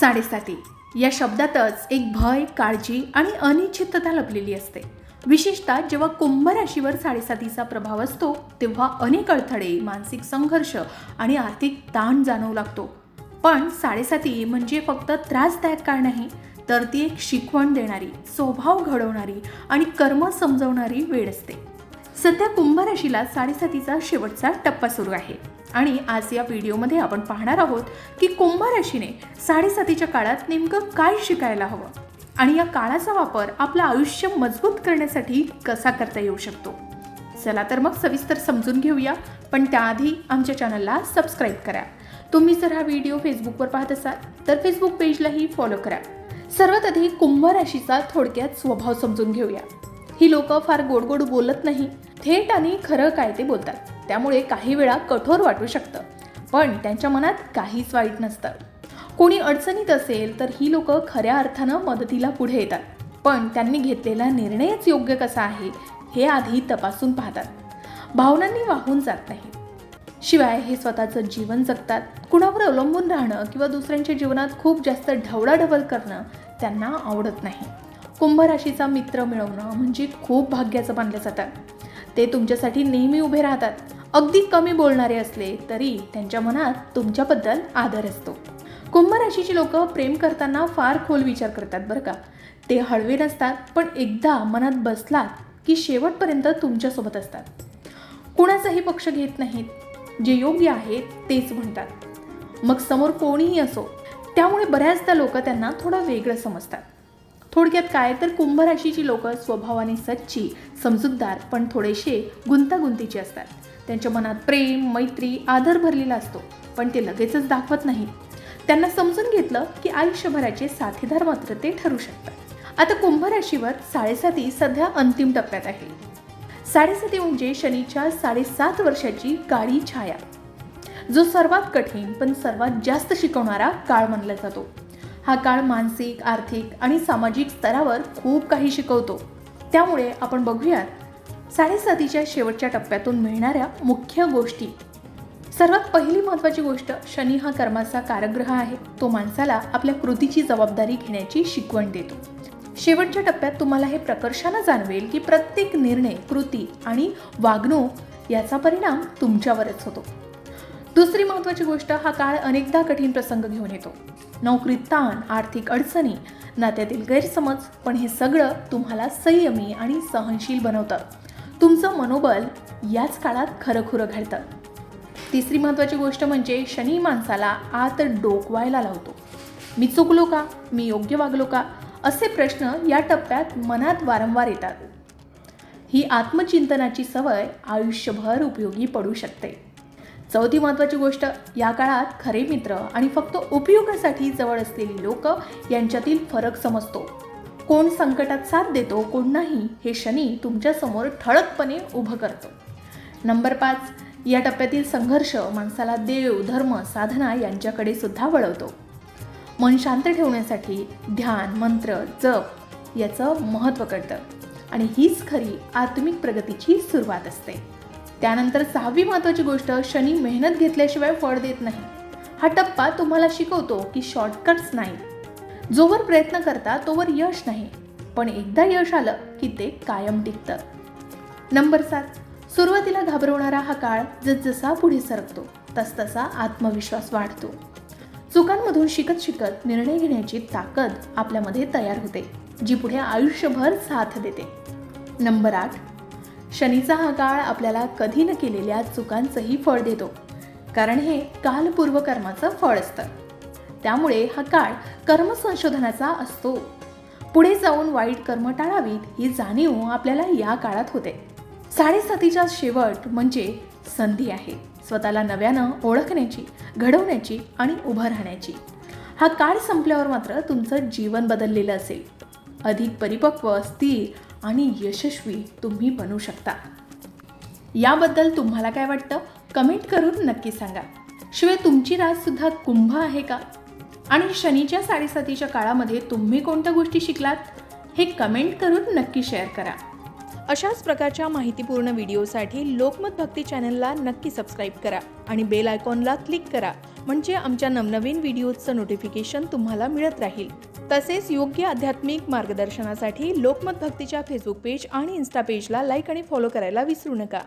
साडेसाती. या शब्दातच एक भय काळजी आणि अनिश्चितता लपलेली असते. विशेषतः जेव्हा कुंभ राशीवर साडेसातीचा प्रभाव असतो तेव्हा अनेक अडथळे मानसिक संघर्ष आणि आर्थिक ताण जाणवू लागतो. पण साडेसाती म्हणजे फक्त त्रासदायक काळ नाही तर ती एक शिकवण देणारी स्वभाव घडवणारी आणि कर्म समजवणारी वेळ असते. सध्या कुंभ राशीला साडेसातीचा शेवटचा टप्पा सुरू आहे. आणि आज या व्हिडिओमध्ये आपण पाहणार आहोत की कुंभ राशीने साडेसातीच्या काळात नेमकं काय शिकायला हवं? आणि या काळाचा वापर आपलं आयुष्य मजबूत करण्यासाठी कसा करता येऊ शकतो? चला तर मग सविस्तर समजून घेऊया पण त्याआधी आमच्या चॅनलला सबस्क्राईब करा. तुम्ही जर हा व्हिडिओ फेसबुकवर पाहत असाल तर फेसबुक पेजलाही फॉलो करा. सर्वात आधी कुंभ राशीचा थोडक्यात स्वभाव समजून घेऊया. ही लोक फार गोड गोड बोलत नाही. थेट आणि खरं काय ते बोलतात. त्यामुळे काही वेळा कठोर वाटू शकतं. पण त्यांच्या मनात काहीच वाईट नसतं. कोणी अडचणीत असेल तर ही लोक खऱ्या अर्थानं मदतीला पुढे येतात. पण त्यांनी घेतलेला निर्णयच योग्य कसा आहे हे आधी तपासून पाहतात. भावनांनी वाहून जात नाही. शिवाय हे स्वतःचं जीवन जगतात. कुणावर अवलंबून राहणं किंवा दुसऱ्यांच्या जीवनात खूप जास्त ढवळाढवल करणं त्यांना आवडत नाही. कुंभ राशीचा मित्र मिळवणं म्हणजे खूप भाग्याचं मानलं जातं. ते तुमच्यासाठी नेहमी उभे राहतात. अगदी कमी बोलणारे असले तरी त्यांच्या मनात तुमच्याबद्दल आदर असतो. कुंभ राशीची लोक प्रेम करताना फार खोल विचार करतात बरं का. ते हळवे नसतात पण एकदा मनात बसलात की शेवटपर्यंत तुमच्यासोबत असतात. कुणाचाही पक्ष घेत नाहीत. जे योग्य आहे तेच म्हणतात. मग समोर कोणीही असो त्यामुळे बऱ्याचदा लोक त्यांना थोडं वेगळं समजतात. थोडक्यात काय तर कुंभ राशीची लोक स्वभावाने सच्ची समजूतदार पण थोडेसे गुंतागुंतीचे असतात. त्यांच्या मनात प्रेम मैत्री आदर भरलेला असतो पण ते लगेचच दाखवत नाहीत त्यांना समजून घेतलं की आयुष्यभराचे साथीदार मात्र ते ठरू शकतात. आता कुंभ राशीवर साडेसाती सध्या अंतिम टप्प्यात आहे. साडेसाती म्हणजे शनीच्या साडेसात वर्षाची काळी छाया. जो सर्वात कठीण पण सर्वात जास्त शिकवणारा काळ मानला जातो. हा काळ मानसिक आर्थिक आणि सामाजिक स्तरावर खूप काही शिकवतो. त्यामुळे आपण बघूयात साडेसातीच्या शेवटच्या टप्प्यातून मिळणाऱ्या मुख्य गोष्टी. सर्वात पहिली महत्त्वाची गोष्ट शनी हा कर्माचा कारग्रह आहे. तो माणसाला आपल्या कृतीची जबाबदारी घेण्याची शिकवण देतो. शेवटच्या टप्प्यात तुम्हाला हे प्रकर्षानं जाणवेल की प्रत्येक निर्णय कृती आणि वागणूक याचा परिणाम तुमच्यावरच होतो. दुसरी महत्त्वाची गोष्ट हा काळ अनेकदा कठीण प्रसंग घेऊन येतो. नोकरीत ताण आर्थिक अडचणी नात्यातील गैरसमज पण हे सगळं तुम्हाला संयमी आणि सहनशील बनवतं. तुमचं मनोबल याच काळात खरंखुरं घडतं तिसरी महत्त्वाची गोष्ट म्हणजे शनी माणसाला आत डोकवायला लावतो. मी चुकलो का? मी योग्य वागलो का? असे प्रश्न या टप्प्यात मनात वारंवार येतात. ही आत्मचिंतनाची सवय आयुष्यभर उपयोगी पडू शकते. चौथी महत्त्वाची गोष्ट या काळात खरे मित्र आणि फक्त उपयोगासाठी जवळ असलेली लोक यांच्यातील फरक समजतो. कोण संकटात साथ देतो कोण नाही हे शनी तुमच्यासमोर ठळकपणे उभं करतो. नंबर पाच या टप्प्यातील संघर्ष माणसाला देव धर्म साधना यांच्याकडे सुद्धा वळवतो. मन शांत ठेवण्यासाठी ध्यान मंत्र जप याचं महत्त्व कळतं. आणि हीच खरी आत्मिक प्रगतीची सुरुवात असते. त्यानंतर सहावी महत्त्वाची गोष्ट शनी मेहनत घेतल्याशिवाय फळ देत नाही. हा टप्पा तुम्हाला शिकवतो की शॉर्टकट्स नाही. जोवर प्रयत्न करता तोवर यश नाही पण एकदा यश आलं की ते कायम टिकतं. नंबर सात सुरुवातीला घाबरवणारा हा काळ जसजसा पुढे सरकतो तसतसा आत्मविश्वास वाढतो. चुकांमधून शिकत शिकत निर्णय घेण्याची ताकद आपल्यामध्ये तयार होते जी पुढे आयुष्यभर साथ देते. नंबर आठ शनीचा हा काळ आपल्याला कधी न केलेल्या चुकांचंही फळ देतो कारण हे कालपूर्वकर्माचं फळ असतं. त्यामुळे हा काळ कर्मसंशोधनाचा असतो. पुढे जाऊन वाईट कर्म टाळावीत ही जाणीव आपल्याला या काळात होते. साडेसातीचा शेवट म्हणजे संधी आहे. स्वतःला नव्यानं ओळखण्याची घडवण्याची आणि उभं राहण्याची. हा काळ संपल्यावर मात्र तुमचं जीवन बदललेलं असेल. अधिक परिपक्व स्थिर आणि यशस्वी तुम्ही बनू शकता. याबद्दल तुम्हाला काय वाटतं? कमेंट करून नक्की सांगा. शिवाय तुमची राजसुद्धा कुंभ आहे का? आणि शनीच्या साडेसातीच्या काळामध्ये तुम्ही कोणत्या गोष्टी शिकलात हे कमेंट करून नक्की शेअर करा. अशाच प्रकारच्या माहितीपूर्ण व्हिडिओसाठी लोकमत भक्ती चॅनलला नक्की सबस्क्राईब करा आणि बेल आयकॉनला क्लिक करा म्हणजे आमच्या नवनवीन व्हिडिओजचं नोटिफिकेशन तुम्हाला मिळत राहील. तसेच योग्य आध्यात्मिक मार्गदर्शनासाठी लोकमत भक्तीच्या फेसबुक पेज आणि इन्स्टा पेजला लाईक आणि फॉलो करायला विसरू नका.